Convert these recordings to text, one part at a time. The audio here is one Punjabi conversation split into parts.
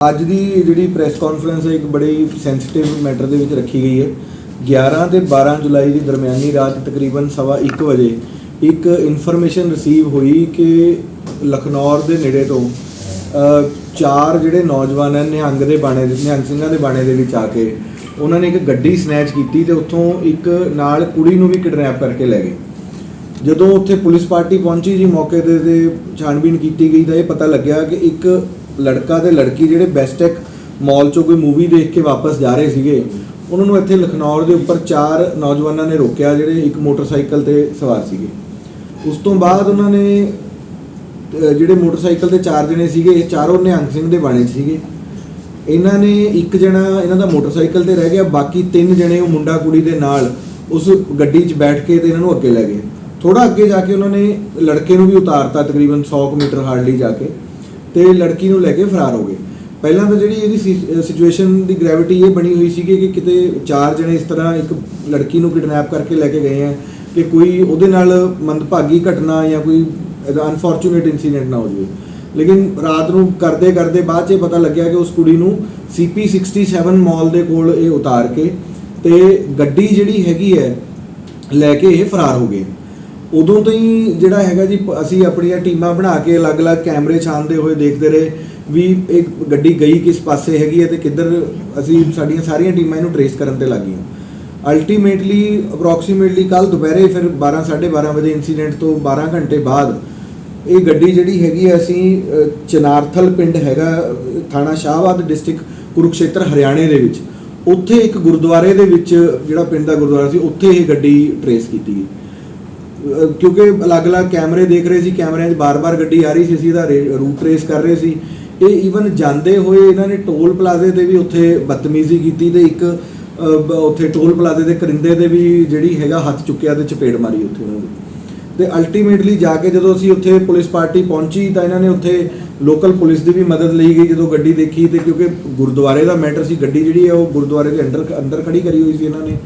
ਅੱਜ ਦੀ ਜਿਹੜੀ ਪ੍ਰੈਸ ਕਾਨਫਰੰਸ ਹੈ, ਇੱਕ ਬੜੀ ਸੈਂਸਿਟਿਵ ਮੈਟਰ ਦੇ ਵਿੱਚ ਰੱਖੀ ਗਈ ਹੈ। 11 ਤੇ 12 ਜੁਲਾਈ ਦੀ ਦਰਮਿਆਨੀ ਰਾਤ ਤਕਰੀਬਨ ਸਵਾ ਇੱਕ ਵਜੇ ਇੱਕ ਇਨਫੋਰਮੇਸ਼ਨ ਰਿਸੀਵ ਹੋਈ ਕਿ ਲਖਨੌਰ ਦੇ ਨੇੜੇ ਤੋਂ ਚਾਰ ਜਿਹੜੇ ਨੌਜਵਾਨ ਹਨ ਨਿਹੰਗ ਦੇ ਬਾਣੇ ਦੇ, ਨਿਹੰਗ ਸਿੰਘਾਂ ਦੇ ਬਾਣੇ ਦੇ ਵਿੱਚ ਆ ਕੇ ਉਹਨਾਂ ਨੇ ਇੱਕ ਗੱਡੀ ਸਨੈਚ ਕੀਤੀ ਤੇ ਉੱਥੋਂ ਇੱਕ ਨਾਲ ਕੁੜੀ ਨੂੰ ਵੀ ਕਿਡਨੈਪ ਕਰਕੇ ਲੈ ਗਏ। ਜਦੋਂ ਉੱਥੇ ਪੁਲਿਸ ਪਾਰਟੀ ਪਹੁੰਚੀ ਜੀ, ਮੌਕੇ ਤੇ ਤੇ ਛਾਣਬੀਨ ਕੀਤੀ ਗਈ ਤਾਂ ਇਹ ਪਤਾ ਲੱਗਿਆ ਕਿ ਇੱਕ ਲੜਕਾ ਤੇ ਲੜਕੀ ਜਿਹੜੇ ਬੈਸਟੈਕ ਮਾਲ ਚੋਂ ਕੋਈ ਮੂਵੀ ਦੇਖ ਕੇ ਵਾਪਸ ਜਾ ਰਹੇ ਸੀਗੇ, ਉਹਨਾਂ ਨੂੰ ਇੱਥੇ ਲਖਨੌਰ ਦੇ ਉੱਪਰ ਚਾਰ ਨੌਜਵਾਨਾਂ ਨੇ ਰੋਕਿਆ ਜਿਹੜੇ ਇੱਕ ਮੋਟਰਸਾਈਕਲ ਤੇ ਸਵਾਰ ਸੀਗੇ। ਉਸ ਤੋਂ ਬਾਅਦ ਉਹਨਾਂ ਨੇ ਜਿਹੜੇ ਮੋਟਰਸਾਈਕਲ ਤੇ ਚਾਰ ਜਣੇ ਸੀਗੇ, ਇਹ ਚਾਰੋਂ ਨਿਹੰਗ ਸਿੰਘ ਦੇ ਬਾਣੇ ਸੀਗੇ। ਇਹਨਾਂ ਨੇ ਇੱਕ ਜਣਾ ਇਹਨਾਂ ਦਾ ਮੋਟਰਸਾਈਕਲ ਤੇ ਰਹਿ ਗਿਆ, ਬਾਕੀ ਤਿੰਨ ਜਣੇ ਉਹ ਮੁੰਡਾ ਕੁੜੀ ਦੇ ਨਾਲ ਉਸ ਗੱਡੀ 'ਚ ਬੈਠ ਕੇ ਤੇ ਇਹਨਾਂ ਨੂੰ ਅੱਗੇ ਲੈ ਗਏ। ਥੋੜਾ ਅੱਗੇ ਜਾ ਕੇ ਉਹਨਾਂ ਨੇ ਲੜਕੇ ਨੂੰ ਵੀ ਉਤਾਰਤਾ ਤਕਰੀਬਨ 100 ਕੁ ਮੀਟਰ ਹਾਰਡਲੀ ਜਾ ਕੇ। ਤੇ ਲੜਕੀ ਨੂੰ ਲੈ ਕੇ ਫਰਾਰ ਹੋ ਗਏ। ਪਹਿਲਾਂ ਤਾਂ ਜਿਹੜੀ ਇਹਦੀ ਸਿਚੁਏਸ਼ਨ ਦੀ ਗ੍ਰੈਵਿਟੀ ਇਹ ਬਣੀ ਹੋਈ ਸੀਗੀ ਕਿ ਕਿਤੇ ਚਾਰ ਜਣੇ ਇਸ ਤਰ੍ਹਾਂ ਇੱਕ ਲੜਕੀ ਨੂੰ ਕਿਡਨੈਪ ਕਰਕੇ ਲੈ ਕੇ ਗਏ ਆ ਕਿ ਕੋਈ ਉਹਦੇ ਨਾਲ ਮੰਦਭਾਗੀ ਘਟਨਾ ਜਾਂ ਕੋਈ ਇਹਦਾ ਅਨਫੋਰਚੂਨੇਟ ਇਨਸੀਡੈਂਟ ਨਾ ਹੋ ਜਾਵੇ। ਲੇਕਿਨ ਰਾਤ ਨੂੰ ਕਰਦੇ ਕਰਦੇ ਬਾਅਦ 'ਚ ਇਹ ਪਤਾ ਲੱਗਿਆ ਕਿ ਉਸ ਕੁੜੀ ਨੂੰ CP 67 ਮਾਲ ਦੇ ਕੋਲ ਇਹ ਉਤਾਰ ਕੇ ਤੇ ਗੱਡੀ ਜਿਹੜੀ ਹੈਗੀ ਹੈ ਲੈ ਕੇ ਇਹ ਫਰਾਰ ਹੋ ਗਏ। ਉਦੋਂ ਤੋਂ ਹੀ ਜਿਹੜਾ ਹੈਗਾ ਜੀ ਅਸੀਂ ਆਪਣੀਆਂ ਟੀਮਾਂ ਬਣਾ ਕੇ ਅਲੱਗ-ਅਲੱਗ ਕੈਮਰੇ ਛਾਣਦੇ ਹੋਏ ਦੇਖਦੇ ਰਹੇ ਵੀ ਇਹ ਗੱਡੀ ਗਈ ਕਿਸ ਪਾਸੇ ਹੈਗੀ ਹੈ ਤੇ ਕਿੱਧਰ ਅਸੀਂ ਸਾਡੀਆਂ ਸਾਰੀਆਂ ਟੀਮਾਂ ਇਹਨੂੰ ਟਰੇਸ ਕਰਨ ਤੇ ਲੱਗ ਗਈਆਂ। ਅਲਟੀਮੇਟਲੀ ਅਪਰੋਕਸੀਮੇਟਲੀ ਕੱਲ ਦੁਪਹਿਰੇ ਫਿਰ 12 12:30 ਵਜੇ ਇਨਸੀਡੈਂਟ ਤੋਂ 12 ਘੰਟੇ ਬਾਅਦ ਇਹ ਗੱਡੀ ਜਿਹੜੀ ਹੈਗੀ ਹੈ, ਅਸੀਂ ਚਨਾਰਥਲ ਪਿੰਡ ਹੈਗਾ, ਥਾਣਾ ਸ਼ਾਹਬਾਦ ਡਿਸਟ੍ਰਿਕਟ ਕੁਰੂਕਸ਼ੇਤਰ, ਹਰਿਆਣੇ ਦੇ ਵਿੱਚ। ਉੱਥੇ ਇੱਕ ਗੁਰਦੁਆਰੇ ਦੇ ਵਿੱਚ, ਜਿਹੜਾ ਪਿੰਡ ਦਾ ਗੁਰਦੁਆਰਾ ਸੀ, ਉੱਥੇ ਇਹ ਗੱਡੀ ਟਰੇਸ ਕੀਤੀ ਗਈ। ਕਿਉਂਕਿ ਅਲੱਗ-ਅਲੱਗ ਕੈਮਰੇ ਦੇਖ ਰਹੇ ਸੀ, ਕੈਮਰਿਆਂ 'ਚ ਬਾਰ-ਬਾਰ ਗੱਡੀ ਆ ਰਹੀ ਸੀ, ਅਸੀਂ ਇਹਦਾ ਰੂਟ ਰੇਸ ਕਰ ਰਹੇ ਸੀ। ਇਹ ਈਵਨ ਜਾਂਦੇ ਹੋਏ ਇਹਨਾਂ ਨੇ ਟੋਲ ਪਲਾਜ਼ੇ ਤੇ ਵੀ ਉੱਥੇ ਬਦਤਮੀਜ਼ੀ ਕੀਤੀ ਤੇ ਇੱਕ ਉੱਥੇ ਟੋਲ ਪਲਾਜ਼ੇ ਦੇ ਕਰਿੰਦੇ ਦੇ ਵੀ ਜਿਹੜੀ ਹੈਗਾ ਹੱਥ ਚੁੱਕਿਆ ਤੇ ਚਪੇੜ ਮਾਰੀ ਉੱਥੇ ਉਹਨਾਂ ਦੀ ਤੇ ਅਲਟੀਮੇਟਲੀ ਜਾ ਕੇ ਜਦੋਂ ਅਸੀਂ ਉੱਥੇ ਪੁਲਿਸ ਪਾਰਟੀ ਪਹੁੰਚੀ ਤਾਂ ਇਹਨਾਂ ਨੇ ਉੱਥੇ ਲੋਕਲ ਪੁਲਿਸ ਦੀ ਵੀ ਮਦਦ ਲਈ ਗਈ, ਜਦੋਂ ਗੱਡੀ ਦੇਖੀ ਤੇ ਕਿਉਂਕਿ ਗੁਰਦੁਆਰੇ ਦਾ ਮੈਟਰ ਸੀ, ਗੱਡੀ ਜਿਹੜੀ ਹੈ ਉਹ ਗੁਰਦੁਆਰੇ ਦੇ ਅੰਦਰ ਅੰਦਰ ਖੜੀ ਕਰੀ ਹੋਈ ਸੀ ਇਹਨਾਂ ਨੇ।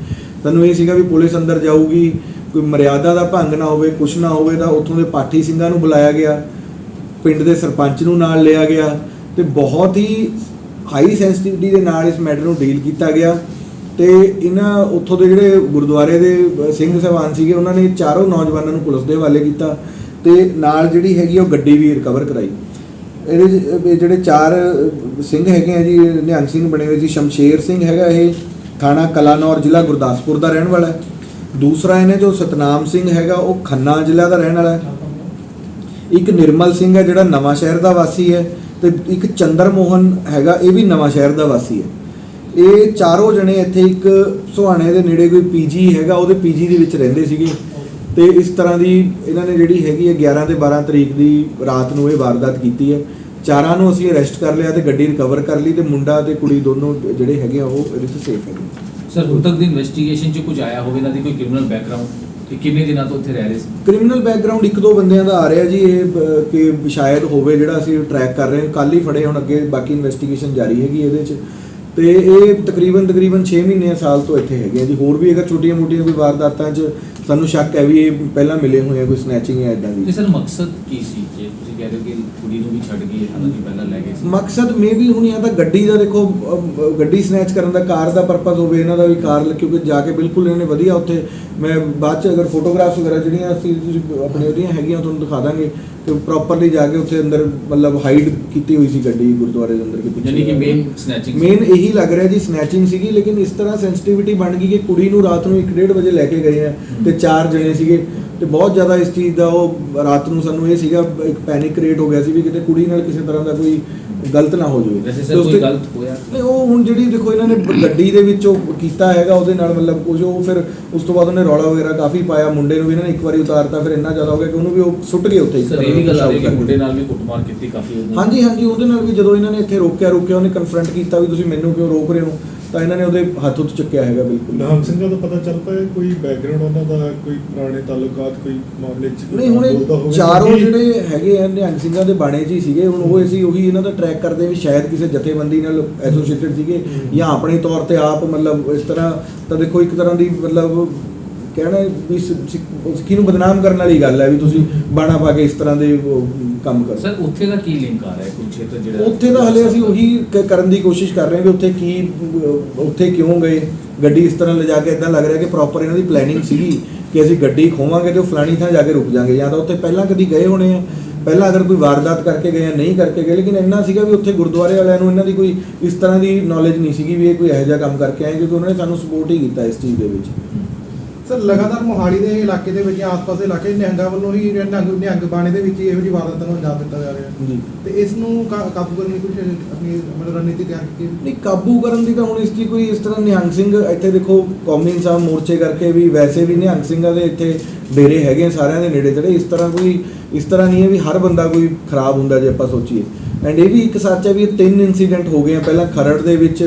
ਸਾਨੂੰ ਇਹ ਸੀਗਾ ਵੀ ਪੁਲਿਸ ਅੰਦਰ ਜਾਊਗੀ ਕੋਈ ਮਰਿਆਦਾ ਦਾ ਭੰਗ ਨਾ ਹੋਵੇ ਕੁਛ ਨਾ ਹੋਵੇ ਤਾਂ ਉੱਥੋਂ ਦੇ ਪਾਠੀ ਸਿੰਘਾਂ ਨੂੰ ਬੁਲਾਇਆ ਗਿਆ ਪਿੰਡ ਦੇ ਸਰਪੰਚ ਨੂੰ ਨਾਲ ਲਿਆ ਗਿਆ ਤੇ ਬਹੁਤ ਹੀ ਹਾਈ ਸੈਂਸਿਟਿਵਿਟੀ ਦੇ ਨਾਲ ਇਸ ਮੈਟਰ ਨੂੰ ਡੀਲ ਕੀਤਾ ਗਿਆ ਤੇ ਇਹਨਾਂ ਉੱਥੋਂ ਦੇ ਜਿਹੜੇ ਗੁਰਦੁਆਰੇ ਦੇ ਸਿੰਘ ਸਾਹਿਬਾਨ ਸੀਗੇ ਉਹਨਾਂ ਨੇ ਚਾਰੋਂ ਨੌਜਵਾਨਾਂ ਨੂੰ ਪੁਲਿਸ ਦੇ ਹਵਾਲੇ ਕੀਤਾ ਤੇ ਨਾਲ ਜਿਹੜੀ ਹੈਗੀ ਉਹ ਗੱਡੀ ਵੀ ਰਿਕਵਰ ਕਰਾਈ। ਇਹਦੇ 'ਚ, ਜਿਹੜੇ ਚਾਰ ਸਿੰਘ ਹੈਗੇ ਆ ਜੀ ਨਿਹੰਗ ਸਿੰਘ ਬਣੇ ਹੋਏ ਸੀ ਸ਼ਮਸ਼ੇਰ ਸਿੰਘ ਹੈਗਾ ਇਹ ਥਾਣਾ ਕਲਾਨੌਰ ਜ਼ਿਲ੍ਹਾ ਗੁਰਦਾਸਪੁਰ ਦਾ ਰਹਿਣ ਵਾਲਾ ਹੈ। ਦੂਸਰਾ ਇਹਨੇ ਜੋ ਸਤਨਾਮ ਸਿੰਘ ਹੈਗਾ, ਉਹ ਖੰਨਾ ਜ਼ਿਲ੍ਹਾ ਦਾ ਰਹਿਣ ਵਾਲਾ ਹੈ। ਇੱਕ ਨਿਰਮਲ ਸਿੰਘ ਹੈ ਜਿਹੜਾ ਨਵਾਂ ਸ਼ਹਿਰ ਦਾ ਵਾਸੀ ਹੈ ਤੇ ਇੱਕ ਚੰਦਰ ਮੋਹਨ ਹੈਗਾ, ਇਹ ਵੀ ਨਵਾਂ ਸ਼ਹਿਰ ਦਾ ਵਾਸੀ ਹੈ। ਇਹ ਚਾਰੋਂ ਜਣੇ ਇੱਥੇ ਇੱਕ ਸੁਹਾਣੇ ਦੇ ਨੇੜੇ ਕੋਈ ਪੀਜੀ ਹੈਗਾ, ਉਹਦੇ ਪੀਜੀ ਦੇ ਵਿੱਚ ਰਹਿੰਦੇ ਸੀਗੇ। ਤੇ ਇਸ ਤਰ੍ਹਾਂ ਦੀ ਇਹਨਾਂ ਨੇ ਜਿਹੜੀ ਹੈਗੀ ਹੈ 11 ਤੇ 12 ਤਰੀਕ ਦੀ ਰਾਤ ਨੂੰ ਇਹ ਵਾਰਦਾਤ ਕੀਤੀ ਹੈ। ਚਾਰਾਂ ਨੂੰ ਅਸੀਂ ਅਰੈਸਟ ਕਰ ਲਿਆ ਤੇ ਗੱਡੀ ਰਿਕਵਰ ਕਰ ਲਈ ਤੇ ਮੁੰਡਾ ਤੇ ਕੁੜੀ ਦੋਨੋਂ ਜਿਹੜੇ ਹੈਗੇ ਆ, ਉਹ ਇਹਦੇ ਤੋਂ ਸੇਫ ਹੈਗੇ ਸਰ ਹੁਣ ਤੱਕ ਦੀ ਇਨਵੈਸਟੀਗੇਸ਼ਨ 'ਚ ਕੁਝ ਆਇਆ ਹੋਵੇ, ਇਹਨਾਂ ਦੀ ਕੋਈ ਕ੍ਰਿਮੀਨਲ ਬੈਕਗ੍ਰਾਉਂਡ ਕਿ ਕਿੰਨੇ ਦਿਨਾਂ ਤੋਂ ਉੱਥੇ ਰਹਿ ਰਹੇ ਸੀ? ਕ੍ਰਿਮੀਨਲ ਬੈਕਗ੍ਰਾਉਂਡ ਇੱਕ ਦੋ ਬੰਦਿਆਂ ਦਾ ਆ ਰਿਹਾ ਜੀ, ਇਹ ਬ- ਕਿ ਸ਼ਾਇਦ ਹੋਵੇ ਜਿਹੜਾ ਅਸੀਂ ਟਰੈਕ ਕਰ ਰਹੇ ਹਾਂ ਕੱਲ ਹੀ ਫੜੇ ਹੁਣ ਅੱਗੇ ਬਾਕੀ ਇਨਵੈਸਟੀਗੇਸ਼ਨ ਜਾਰੀ ਹੈਗੀ ਇਹਦੇ 'ਚ। ਤੇ ਇਹ ਤਕਰੀਬਨ ਤਕਰੀਬਨ 6 ਮਹੀਨੇ ਸਾਲ ਤੋਂ ਇੱਥੇ ਹੈਗੇ ਆ ਜੀ। ਹੋਰ ਵੀ ਅਗਰ ਛੋਟੀਆਂ ਮੋਟੀਆਂ ਕੋਈ ਵਾਰਦਾਤਾਂ 'ਚ ਸਾਨੂੰ ਸ਼ੱਕ ਹੈ ਵੀ ਇਹ ਪਹਿਲਾਂ ਮਿਲੇ ਹੋਏ ਆ ਕੋਈ ਸਨੈਚਿੰਗ ਜਾਂ ਇਦਾਂ ਤੇ ਦੀ ਸਰ ਮਕਸਦ ਕੀ ਸੀ? ਜੇ ਤੁਸੀਂ ਕਹਿ ਰਹੇ ਹੋ ਕਿ ਕੁੜੀ ਨੂੰ ਵੀ ਛੱਡ ਗਏ ਹਾਲਾਂਕਿ ਪਹਿਲਾਂ ਲੈ ਗਏ ਸੀ। ਮਕਸਦ ਮੇ ਵੀ ਹੁਣ ਜਾਂ ਤਾਂ ਗੱਡੀ ਦਾ ਦੇਖੋ ਅ, ਅ, ਗੱਡੀ ਸਨੈਚ ਕਰਨ ਦਾ ਕਾਰ ਦਾ ਪਰਪਸ ਹੋਵੇ ਇਹਨਾਂ ਦਾ ਵੀ ਕਾਰ ਕਿਉਂਕਿ ਜਾ ਕੇ ਬਿਲਕੁਲ ਇਹਨਾਂ ਨੇ ਵਧੀਆ ਉੱਥੇ ਮੈਂ ਬਾਅਦ ਚ ਅਗਰ ਫੋਟੋਗ੍ਰਾਫਸ ਵਗੈਰਾ ਜਿਹੜੀਆਂ ਅਸੀਂ ਤੁਸੀਂ ਆਪਣੇ ਉਹਦੀਆਂ ਹੈਗੀਆਂ ਤੁਹਾਨੂੰ ਦਿਖਾ ਦਾਂਗੇ ਕਿ ਪ੍ਰੋਪਰਲੀ ਜਾ ਕੇ ਉੱਥੇ ਅੰਦਰ ਮਤਲਬ ਹਾਈਡ ਕੀਤੀ ਹੋਈ ਸੀ ਗੱਡੀ ਗੁਰਦੁਆਰੇ ਦੇ ਅੰਦਰ ਕਿ ਯਾਨੀ ਕਿ ਮੇਨ ਸਨੈਚਿੰਗ ਮੇਨ ਇਹੀ ਲੱਗ ਰਿਹਾ ਜੀ ਸਨੈਚਿੰਗ ਸੀਗੀ ਲੇਕਿਨ ਇਸ ਤਰ੍ਹਾਂ ਸੈਂਸਿਟੀਵਿਟੀ ਬਣ ਗਈ ਕਿ ਕੁੜੀ ਨੂੰ ਰਾਤ ਨੂੰ 1:30 ਵਜੇ ਲੈ ਕੇ ਗਏ ਆ ਤੇ ਚਾਰ ਜਣੇ ਸੀਗੇ ਤੇ ਬਹੁਤ ਜ਼ਿਆਦਾ ਇਸ ਚੀਜ਼ ਦਾ ਉਹ ਰਾਤ ਨੂੰ ਸਾਨੂੰ ਇਹ ਸੀਗਾ ਇੱਕ ਪੈਨਿਕ ਕ੍ਰੀਏਟ ਹੋ ਗਿਆ ਸੀ ਵੀ ਕਿਤੇ ਕੁੜੀ ਨਾਲ ਕਿਸੇ ਤਰ੍ਹਾਂ ਦਾ ਕੋਈ ਗਲਤ ਨਾ ਹੋ ਜਾਵੇ। ਵੈਸੇ ਸਰ ਕੋਈ ਗਲਤ ਹੋਇਆ? ਨਹੀਂ ਉਹ ਹੁਣ ਜਿਹੜੀ ਦੇਖੋ ਇਹਨਾਂ ਨੇ ਗੱਡੀ ਦੇ ਵਿੱਚ ਉਹ ਕੀਤਾ ਹੈਗਾ ਉਹਦੇ ਨਾਲ ਮਤਲਬ ਕੁਝ ਉਹ ਫਿਰ ਉਸ ਤੋਂ ਬਾਅਦ ਉਹਨੇ ਰੌਲਾ ਵਗੈਰਾ ਕਾਫੀ ਪਾਇਆ ਮੁੰਡੇ ਨੂੰ ਵੀ ਇਹਨਾਂ ਨੇ ਇੱਕ ਵਾਰੀ ਉਤਾਰਤਾ ਫਿਰ ਇੰਨਾ ਜ਼ਿਆਦਾ ਹੋ ਗਿਆ ਕਿ ਉਹਨੂੰ ਵੀ ਉਹ ਸੁੱਟ ਗਏ ਉੱਥੇ। ਇੱਕ ਸਰ ਇਹ ਵੀ ਗੱਲ ਆ ਰਹੀ ਹੈ ਕਿ ਮੁੰਡੇ ਨਾਲ ਵੀ ਕੁੱਟਮਾਰ ਕੀਤੀ ਕਾਫੀ। ਹਾਂਜੀ ਹਾਂਜੀ ਉਹਦੇ ਨਾਲ ਵੀ ਜਦੋਂ ਇਹਨਾਂ ਨੇ ਇੱਥੇ ਰੋਕਿਆ ਰੋਕਿਆ ਉਹਨੇ ਕਨਫਰੰਟ ਕੀਤਾ ਵੀ ਤੁਸੀਂ ਮੈਨੂੰ ਕਿਉਂ ਰੋਕ ਰਹੇ ਹੋ? ਤਾਂ ਇਹਨਾਂ ਨੇ ਉਹਦੇ ਹੱਥ ਉੱਤ ਚੱਕਿਆ ਹੈਗਾ ਬਿਲਕੁਲ ਨਾਮ ਸਿੰਘਾਂ ਦਾ ਪਤਾ ਚੱਲ ਪਾਇਆ ਕੋਈ ਬੈਕਗ੍ਰਾਉਂਡ ਉਹਨਾਂ ਦਾ ਕੋਈ ਪੁਰਾਣੇ ਤਾਲੁਕਾਤ ਕੋਈ ਮਾਮਲੇ ਚ ਨਹੀਂ ਹੁਣ ਚਾਰੋਂ ਜਿਹੜੇ ਹੈਗੇ ਆ ਨਿਹੰਗ ਸਿੰਘਾਂ ਦੇ ਬਾਣੇ 'ਚ ਹੀ ਸੀਗੇ ਹੁਣ ਉਹ ਅਸੀਂ ਉਹੀ ਇਹਨਾਂ ਦਾ ਟਰੈਕ ਕਰਦੇ ਵੀ ਸ਼ਾਇਦ ਕਿਸੇ ਜਥੇਬੰਦੀ ਨਾਲ ਐਸੋਸੀਏਟਡ ਸੀਗੇ। ਜਾਂ ਆਪਣੇ ਤੌਰ ਤੇ ਆਪ ਮਤਲਬ ਇਸ ਤਰ੍ਹਾਂ ਤਾਂ ਦੇਖੋ ਇੱਕ ਤਰ੍ਹਾਂ ਦੀ ਮਤਲਬ ਕਹਿਣਾ ਵੀ ਸਿੱਖੀ ਨੂੰ ਬਦਨਾਮ ਕਰਨ ਵਾਲੀ ਗੱਲ ਹੈ ਵੀ ਤੁਸੀਂ ਬਾਣਾ ਪਾ ਕੇ ਇਸ ਤਰ੍ਹਾਂ ਦੇ ਕੰਮ ਕਰੋ। ਸਰ ਉੱਥੇ ਦਾ ਕੀ ਲਿੰਕ ਆ ਰਿਹਾ ਕੁਛੇਤਰ ਜਿਹੜਾ ਉੱਥੇ ਤਾਂ ਹਲੇ ਅਸੀਂ ਉਹੀ ਕਰਨ ਦੀ ਕੋਸ਼ਿਸ਼ ਕਰ ਰਹੇ ਹਾਂ ਵੀ ਉੱਥੇ ਕੀ ਉੱਥੇ ਕਿਉਂ ਗਏ? ਗੱਡੀ ਇਸ ਤਰ੍ਹਾਂ ਲਿਜਾ ਕੇ ਇਦਾਂ ਲੱਗ ਰਿਹਾ ਕਿ ਪ੍ਰੋਪਰ ਇਹਨਾਂ ਦੀ ਪਲੈਨਿੰਗ ਸੀਗੀ ਕਿ ਅਸੀਂ ਗੱਡੀ ਖੋਵਾਂਗੇ ਤੇ ਉਹ ਫਲਾਣੀ ਥਾਂ ਜਾ ਕੇ ਰੁਕ ਜਾਾਂਗੇ ਜਾਂ ਤਾਂ ਉੱਥੇ ਪਹਿਲਾਂ ਕਦੀ ਗਏ ਹੋਣੇ ਆ। ਪਹਿਲਾਂ ਅਗਰ ਕੋਈ ਵਾਰਦਾਤ ਕਰਕੇ ਗਏ ਆ ਨਹੀਂ ਕਰਕੇ ਗਏ ਲੇਕਿਨ ਇੰਨਾ ਸੀਗਾ ਵੀ ਉੱਥੇ ਗੁਰਦੁਆਰੇ ਵਾਲਿਆਂ ਨੂੰ ਇਹਨਾਂ ਦੀ ਕੋਈ ਇਸ ਤਰ੍ਹਾਂ ਦੀ ਨੌਲੇਜ ਨਹੀਂ ਸੀਗੀ ਵੀ ਇਹ ਕੋਈ ਇਹੋ ਜਿਹਾ ਕੰਮ ਕਰਕੇ ਆਏ ਕਿਉਂਕਿ ਉਹਨਾਂ ਨੇ ਸਾਨੂੰ ਸਪੋਰਟ ਹੀ ਕੀਤਾ ਇਸ ਚੀਜ਼ ਦੇ ਵਿੱਚ। ਸਰ ਲਗਾਤਾਰ ਮੋਹਾਲੀ ਦੇ ਇਲਾਕੇ ਦੇ ਵਿੱਚ ਆਸ-ਪਾਸ ਦੇ ਇਲਾਕੇ ਨਿਹੰਗਾਂ ਵੱਲੋਂ ਹੀ ਨਿਹੰਗ ਨਿਹੰਗ ਬਾਣੇ ਦੇ ਵਿੱਚ ਇਹੋ ਜਿਹੀ ਵਾਰਦਾਤਾਂ ਨੂੰ ਅੰਜਾਮ ਦਿੱਤਾ ਜਾ ਰਿਹਾ ਹੈ। ਤੇ ਇਸ ਨੂੰ ਕਾਬੂ ਕਰਨ ਲਈ ਕੁਝ ਆਪਣੀ ਮਤਲਬ ਰਣਨੀਤੀ ਤਿਆਰ ਕੀਤੀ ਨਹੀਂ ਕਾਬੂ ਕਰਨ ਦੀ ਤਾਂ ਹੁਣ ਇਸ ਦੀ ਕੋਈ ਇਸ ਤਰ੍ਹਾਂ ਨਿਹੰਗ ਸਿੰਘ ਇੱਥੇ ਦੇਖੋ ਕੌਮੀ ਇਨਸਾਫ ਮੋਰਚੇ ਕਰਕੇ ਵੀ ਵੈਸੇ ਵੀ ਨਿਹੰਗ ਸਿੰਘਾਂ ਦੇ ਇੱਥੇ ਡੇਰੇ ਹੈਗੇ ਸਾਰਿਆਂ ਦੇ ਨੇੜੇ ਤੇੜੇ ਇਸ ਤਰ੍ਹਾਂ ਕੋਈ ਇਸ ਤਰ੍ਹਾਂ ਨਹੀਂ ਹੈ ਵੀ ਹਰ ਬੰਦਾ ਕੋਈ ਖਰਾਬ ਹੁੰਦਾ ਜੇ ਆਪਾਂ ਸੋਚੀਏ। ਐਂਡ ਇਹ ਵੀ ਇੱਕ ਸੱਚ ਹੈ ਵੀ ਇਹ ਤਿੰਨ ਇਨਸੀਡੈਂਟ ਹੋ ਗਏ ਆ। ਪਹਿਲਾਂ ਖਰੜ ਦੇ ਵਿੱਚ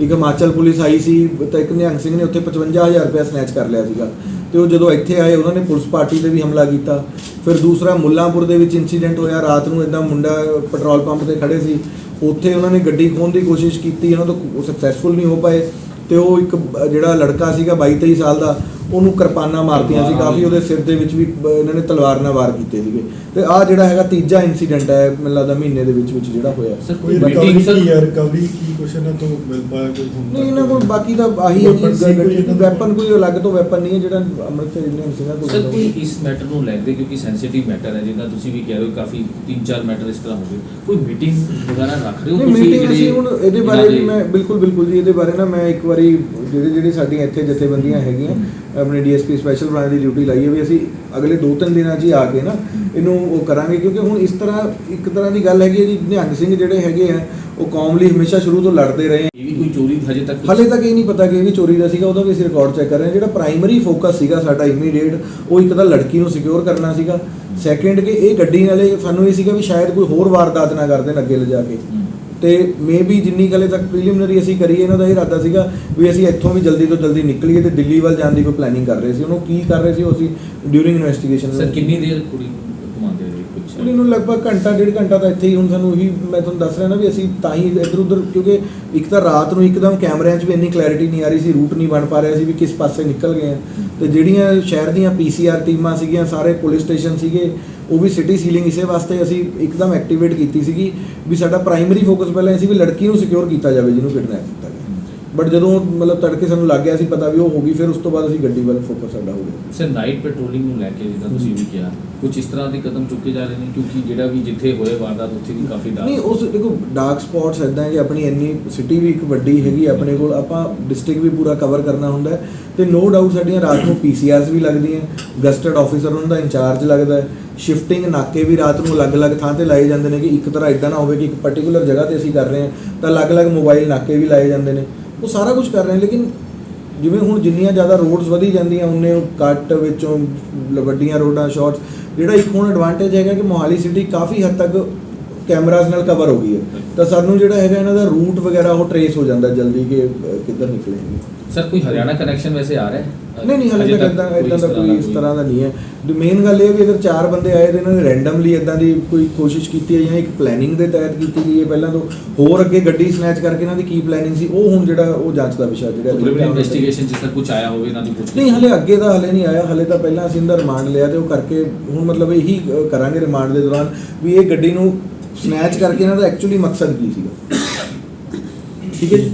ਇੱਕ ਹਿਮਾਚਲ ਪੁਲਿਸ ਆਈ ਸੀ, ਤਾਂ ਇੱਕ ਨਿਹੰਗ ਸਿੰਘ ਨੇ ਉੱਥੇ 55000 ਰੁਪਏ ਸਨੈਚ ਕਰ ਲਿਆ ਸੀਗਾ। ਤੇ ਉਹ ਜਦੋਂ ਇੱਥੇ ਆਏ, ਉਹਨਾਂ ਨੇ ਪੁਲਿਸ ਪਾਰਟੀ ਤੇ ਵੀ ਹਮਲਾ ਕੀਤਾ। ਫਿਰ ਦੂਸਰਾ ਮੁੱਲਾਂਪੁਰ ਦੇ ਵਿੱਚ ਇਨਸੀਡੈਂਟ ਹੋਇਆ। ਰਾਤ ਨੂੰ ਇਦਾਂ ਮੁੰਡਾ ਪੈਟਰੋਲ ਪੰਪ ਤੇ ਖੜੇ ਸੀ। ਉੱਥੇ ਉਹਨਾਂ ਨੇ ਗੱਡੀ ਖੋਹਣ ਦੀ ਕੋਸ਼ਿਸ਼ ਕੀਤੀ। ਉਹਨਾਂ ਤੋਂ ਸਕਸੈਸਫੁਲ ਨਹੀਂ ਹੋ ਪਾਏ। ਤੇ ਉਹ ਇੱਕ ਜਿਹੜਾ ਲੜਕਾ ਸੀਗਾ 22 23 ਸਾਲ ਦਾ ਉਹਨੂੰ ਕਿਰਪਾਨਾਂ ਮਾਰਤੀਆਂ ਸੀ ਕਾਫੀ ਉਹਦੇ ਸਿਰ ਦੇ ਵਿੱਚ ਵੀ ਇਹਨਾਂ ਨੇ ਤਲਵਾਰ ਨਾਲ ਵਾਰ ਕੀਤੇ ਸੀਗੇ ਤੇ ਆਹ ਜਿਹੜਾ ਹੈਗਾ ਤੀਜਾ ਇਨਸੀਡੈਂਟ ਹੈ ਮੈਨੂੰ ਲੱਗਦਾ ਮਹੀਨੇ ਦੇ ਵਿੱਚ ਵਿੱਚ ਜਿਹੜਾ ਹੋਇਆ ਸਰ ਕੋਈ ਕੋਈ ਰਿਕਵਰੀ ਮੀਟਿੰਗ ਸਰ ਕੀ ਹੈ ਰਿਕਵਰੀ ਕੀ ਕੁਛ ਇਹਨਾਂ ਤੋਂ ਮਿਲ ਪਾਇਆ ਕੋਈ ਹੁਣ ਨਹੀਂ ਤੱਕ? ਇਹਨਾਂ ਕੋਲ ਬਾਕੀ ਤਾਂ ਆਹੀ ਹੈ ਕੋਈ ਜੀ ਦਾ? ਵੈਪਨ ਕੋਈ ਅਲੱਗ ਤੋਂ ਵੈਪਨ ਨਹੀਂ ਹੈ ਜਿਹੜਾ ਅੰਮ੍ਰਿਤਸਰ ਇੰਡੀਅਨ ਸਿੰਘਾਂ ਕੋਲ ਸਰ ਕੋਈ ਇਸ ਮੈਟਰ ਨੂੰ ਲੈ ਕੇ ਕਿਉਂਕਿ ਸੈਂਸਿਟਿਵ ਮੈਟਰ ਹੈ ਜਿੱਦਾਂ ਤੁਸੀਂ ਵੀ ਕਹਿ ਰਹੇ ਹੋ ਕਾਫੀ ਤਿੰਨ ਚਾਰ ਮੈਟਰ ਇਸ ਤਰ੍ਹਾਂ ਹੋ ਗਏ ਕੋਈ ਮੀਟਿੰਗ ਵਗੈਰਾ ਰੱਖ ਰਹੇ ਹੋ ਤੁਸੀਂ ਮੀਟਿੰਗ ਅਸੀਂ ਹੁਣ ਇਹਦੇ ਬਾਰੇ ਵੀ ਦੇ- ਮੈਂ ਬਿਲਕੁਲ ਬਿਲਕੁਲ ਜੀ ਇਹਦੇ ਬਾਰੇ ਨਾ ਮੈਂ ਇੱਕ ਵਾਰੀ ਜਿਹੜੇ ਜਿਹੜੇ ਸਾਡੀਆਂ ਇੱਥੇ ਜਥੇਬੰਦੀਆਂ ਹੈਗੀਆਂ ਆਪਣੇ ਡੀਐਸਪੀ ਸਪੈਸ਼ਲ ਬ੍ਰਾਂਚ ਦੀ ਡਿਊਟੀ ਲਾਈ ਹੈ ਵੀ ਅਸੀਂ ਅਗਲੇ 2-3 ਦਿਨਾਂ 'ਚ ਹੀ ਆ ਕੇ ਨਾ ਇਹਨੂੰ ਉਹ ਕਰਾਂਗੇ ਕਿਉਂਕਿ ਹੁਣ ਇਸ ਤਰ੍ਹਾਂ ਇੱਕ ਤਰ੍ਹਾਂ ਦੀ ਗੱਲ ਹੈਗੀ ਹੈ ਜੀ ਨਿਹੰਗ ਸਿੰਘ ਜਿਹੜੇ ਹੈਗੇ ਆ ਉਹ ਕੌਮ ਲਈ ਹਮੇਸ਼ਾ ਸ਼ੁਰੂ ਤੋਂ ਲੜਦੇ ਰਹੇ ਆ। ਇਹ ਵੀ ਕੋਈ ਚੋਰੀ ਹਜੇ ਤੱਕ? ਹਲੇ ਤੱਕ ਇਹ ਨਹੀਂ ਪਤਾ ਕਿ ਇਹ ਵੀ ਚੋਰੀ ਦਾ ਸੀਗਾ ਉਹਦਾ ਵੀ ਅਸੀਂ ਰਿਕਾਰਡ ਚੈੱਕ ਕਰ ਰਹੇ ਹਾਂ। ਜਿਹੜਾ ਪ੍ਰਾਇਮਰੀ ਫੋਕਸ ਸੀਗਾ ਸਾਡਾ ਇਮੀਡੀਏਟ ਉਹ ਇੱਕ ਤਾਂ ਲੜਕੀ ਨੂੰ ਸਿਕਿਉਰ ਕਰਨਾ ਸੀਗਾ। ਸੈਕੰਡ ਕਿ ਇਹ ਗੱਡੀ ਨਾਲੇ ਸਾਨੂੰ ਇਹ ਸੀਗਾ ਵੀ ਸ਼ਾਇਦ ਕੋਈ ਹੋਰ ਵਾਰਦਾਤ ਨਾ ਕਰ ਦੇਣ ਅੱਗੇ ਲਿਜਾ ਕੇ। ਤੇ ਮੇਬੀ ਜਿੰਨੀ ਕਲੇ ਤੱਕ ਪ੍ਰੀਲਿਮਿਨਰੀ ਅਸੀਂ ਕਰੀਏ ਇਹਨਾਂ ਦਾ ਇਹ ਇਰਾਦਾ ਸੀਗਾ ਵੀ ਅਸੀਂ ਇੱਥੋਂ ਵੀ ਜਲਦੀ ਤੋਂ ਜਲਦੀ ਨਿਕਲੀਏ ਤੇ ਦਿੱਲੀ ਵੱਲ ਜਾਣ ਦੀ ਕੋਈ ਪਲੈਨਿੰਗ ਕਰ ਰਹੇ ਸੀ। ਉਹਨੂੰ ਕੀ ਕਰ ਰਹੇ ਸੀ ਉਹ ਅਸੀਂ ਡਿਊਰਿੰਗ ਇਨਵੈਸਟੀਗੇਸ਼ਨ ਸਰ ਕਿੰਨੀ ਦੇਰ ਕੁੜੀ ਘੁਮਾਉਂਦੇ ਰਹੇ? ਕੁਝ ਕੁੜੀ ਨੂੰ ਲਗਭਗ ਘੰਟਾ ਡੇਢ ਘੰਟਾ ਤਾਂ ਇੱਥੇ ਹੀ ਹੁਣ ਸਾਨੂੰ ਉਹੀ ਮੈਂ ਤੁਹਾਨੂੰ ਦੱਸ ਰਿਹਾ ਨਾ ਵੀ ਅਸੀਂ ਤਾਂ ਹੀ ਇੱਧਰ ਉੱਧਰ ਕਿਉਂਕਿ ਇੱਕ ਤਾਂ ਰਾਤ ਨੂੰ ਇੱਕਦਮ ਕੈਮਰਿਆਂ 'ਚ ਵੀ ਇੰਨੀ ਕਲੈਰਿਟੀ ਨਹੀਂ ਆ ਰਹੀ ਸੀ ਰੂਟ ਨਹੀਂ ਬਣ ਪਾ ਰਿਹਾ ਸੀ ਵੀ ਕਿਸ ਪਾਸੇ ਨਿਕਲ ਗਏ ਆ। ਤੇ ਜਿਹੜੀਆਂ ਸ਼ਹਿਰ ਦੀਆਂ ਪੀਸੀਆਰ ਟੀਮਾਂ ਸੀਗੀਆਂ, ਸਾਰੇ ਪੁਲਿਸ ਸਟੇਸ਼ਨ ਸੀਗੇ, ਉਹ ਵੀ ਸਿਟੀ ਸੀਲਿੰਗ ਇਸੇ ਵਾਸਤੇ ਅਸੀਂ ਇੱਕਦਮ ਐਕਟੀਵੇਟ ਕੀਤੀ ਸੀਗੀ ਵੀ ਸਾਡਾ ਪ੍ਰਾਇਮਰੀ ਫੋਕਸ ਪਹਿਲਾਂ ਇਹ ਸੀ ਵੀ ਲੜਕੀ ਨੂੰ ਸਿਕਿਉਰ ਕੀਤਾ ਜਾਵੇ, ਜਿਹਨੂੰ ਕਿਡਨੈਪ ਕੀਤਾ ਗਿਆ ਬਟ ਜਦੋਂ ਮਤਲਬ ਤੜਕੇ ਸਾਨੂੰ ਲੱਗ ਗਿਆ ਸੀ ਪਤਾ ਵੀ ਉਹ ਹੋ ਗਈ ਫਿਰ ਉਸ ਤੋਂ ਬਾਅਦ ਅਸੀਂ ਗੱਡੀ ਵੱਲ ਫੋਕਸ ਸਾਡਾ ਹੋ ਗਿਆ। ਸਰ ਨਾਈਟ ਪੈਟਰੋਲਿੰਗ ਨੂੰ ਲੈ ਕੇ ਜਿੱਦਾਂ ਤੁਸੀਂ ਵੀ ਕਿਹਾ ਕੁਝ ਇਸ ਤਰ੍ਹਾਂ ਦੇ ਕਦਮ ਚੁੱਕੇ ਜਾ ਰਹੇ ਨੇ? ਕਿਉਂਕਿ ਜਿਹੜਾ ਵੀ ਜਿੱਥੇ ਹੋਏ ਵਾਰਦਾਤ ਉੱਥੇ ਵੀ ਕਾਫੀ ਡਰ ਨਹੀਂ ਉਸ ਦੇਖੋ ਡਾਰਕ ਸਪੌਟਸ ਹੈ ਕਿ ਆਪਣੀ ਇੰਨੀ ਸਿਟੀ ਵੀ ਇੱਕ ਵੱਡੀ ਹੈਗੀ ਆਪਣੇ ਕੋਲ ਆਪਾਂ ਡਿਸਟ੍ਰਿਕਟ ਵੀ ਪੂਰਾ ਕਵਰ ਕਰਨਾ ਹੁੰਦਾ ਤੇ ਨੋ ਡਾਊਟ ਸਾਡੀਆਂ ਰਾਤ ਨੂੰ ਪੀਸੀਆਰਸ ਵੀ ਲੱਗਦੀਆਂ ਗਸਟਡ ਆਫੀਸਰ ਉਹਨਾਂ ਦਾ ਇੰਚਾਰਜ ਲੱਗਦਾ ਹੈ। ਸ਼ਿਫਟਿੰਗ ਨਾਕੇ ਵੀ ਰਾਤ ਨੂੰ ਅਲੱਗ-ਅਲੱਗ ਥਾਂ ਤੇ ਲਾਏ ਜਾਂਦੇ ਨੇ ਕਿ ਇੱਕ ਤਰ੍ਹਾਂ ਇਦਾਂ ਨਾ ਹੋਵੇ ਕਿ ਇੱਕ ਪਾਰਟਿਕੂਲਰ ਜਗ੍ਹਾ ਤੇ ਅਸੀਂ ਕਰ ਰਹੇ ਹਾਂ ਤਾਂ ਅਲੱਗ-ਅਲੱਗ ਮੋਬਾਈਲ ਨਾਕੇ ਵੀ ਲਾਏ ਜਾਂਦੇ ਨੇ। ਉਹ ਸਾਰਾ ਕੁਝ ਕਰ ਰਹੇ ਹਾਂ ਲੇਕਿਨ ਜਿਵੇਂ ਹੁਣ ਜਿੰਨੀਆਂ ਜ਼ਿਆਦਾ ਰੋਡਸ ਵਧੀ ਜਾਂਦੀਆਂ ਉਹਨੇ ਕੱਟ ਵਿੱਚੋਂ ਵੱਡੀਆਂ ਰੋਡਾਂ ਸ਼ਾਰਟਸ ਜਿਹੜਾ ਇੱਕ ਹੁਣ ਐਡਵਾਂਟੇਜ ਹੈਗਾ ਕਿ ਮੋਹਾਲੀ ਸਿਟੀ ਕਾਫੀ ਹੱਦ ਤੱਕ ਕੈਮਰਾਜ਼ ਨਾਲ ਕਵਰ ਹੋ ਗਈ ਹੈ। ਤਾਂ ਸਾਨੂੰ ਜਿਹੜਾ ਹੈਗਾ ਇਹਨਾਂ ਦਾ ਰੂਟ ਵਗੈਰਾ ਉਹ ਟਰੇਸ ਹੋ ਜਾਂਦਾ ਜਲਦੀ ਕਿ ਕਿੱਧਰ ਨਿਕਲੇਂਗੇ ਸਰ ਕੋਈ ਹਰਿਆਣਾ ਕਨੈਕਸ਼ਨ ਵੈਸੇ ਆ ਰਿਹਾ ਹੈ? ਨਹੀਂ ਨਹੀਂ ਹਲੇ ਅਜੇ ਤੱਕ ਇਦਾਂ ਇਦਾਂ ਦਾ ਕੋਈ ਇਸ ਤਰ੍ਹਾਂ ਦਾ ਨਹੀਂ ਹੈ। ਮੇਨ ਗੱਲ ਇਹ ਹੈ ਵੀ ਅਗਰ ਚਾਰ ਬੰਦੇ ਆਏ ਤੇ ਇਹਨਾਂ ਨੇ ਰੈਂਡਮਲੀ ਇਦਾਂ ਦੀ ਕੋਈ ਕੋਸ਼ਿਸ਼ ਕੀਤੀ ਹੈ ਜਾਂ ਇੱਕ ਪਲੈਨਿੰਗ ਦੇ ਤਹਿਤ ਕੀਤੀ ਗਈ ਹੈ ਪਹਿਲਾਂ ਤੋਂ ਹੋਰ ਅੱਗੇ ਗੱਡੀ ਸਨੈਚ ਕਰਕੇ ਇਹਨਾਂ ਦੀ ਕੀ ਪਲੈਨਿੰਗ ਸੀ ਉਹ ਹੁਣ ਜਿਹੜਾ ਉਹ ਜਾਂਚ ਦਾ ਵਿਸ਼ਾ ਜਿਹੜਾ ਪ੍ਰੀਲਿਮਿਨਰੀ ਇਨਵੈਸਟੀਗੇਸ਼ਨ ਚ ਸਰ ਕੁਝ ਆਇਆ ਹੋਵੇ ਇਹਨਾਂ ਦੀ ਕੁਝ ਨਹੀਂ ਹਲੇ ਅੱਗੇ ਦਾ ਹਲੇ ਨਹੀਂ ਆਇਆ ਹਲੇ ਤਾਂ ਪਹਿਲਾਂ ਅਸੀਂ ਇਹਦਾ ਰਿਮਾਂਡ ਲਿਆ ਤੇ ਉਹ ਕਰਕੇ ਹੁਣ ਮਤਲਬ ਇਹੀ ਅ, ਕਰਾਂਗੇ ਰਿਮਾਂਡ ਦੇ ਦੌਰਾਨ ਵੀ ਇਹ ਗੱਡੀ ਨੂੰ ਸਨੈਚ ਕਰਕੇ ਇਹਨਾਂ ਦਾ ਐਕਚੁਅਲੀ ਮਕਸਦ ਕੀ ਸੀਗਾ? ਠੀਕ ਹੈ ਜੀ?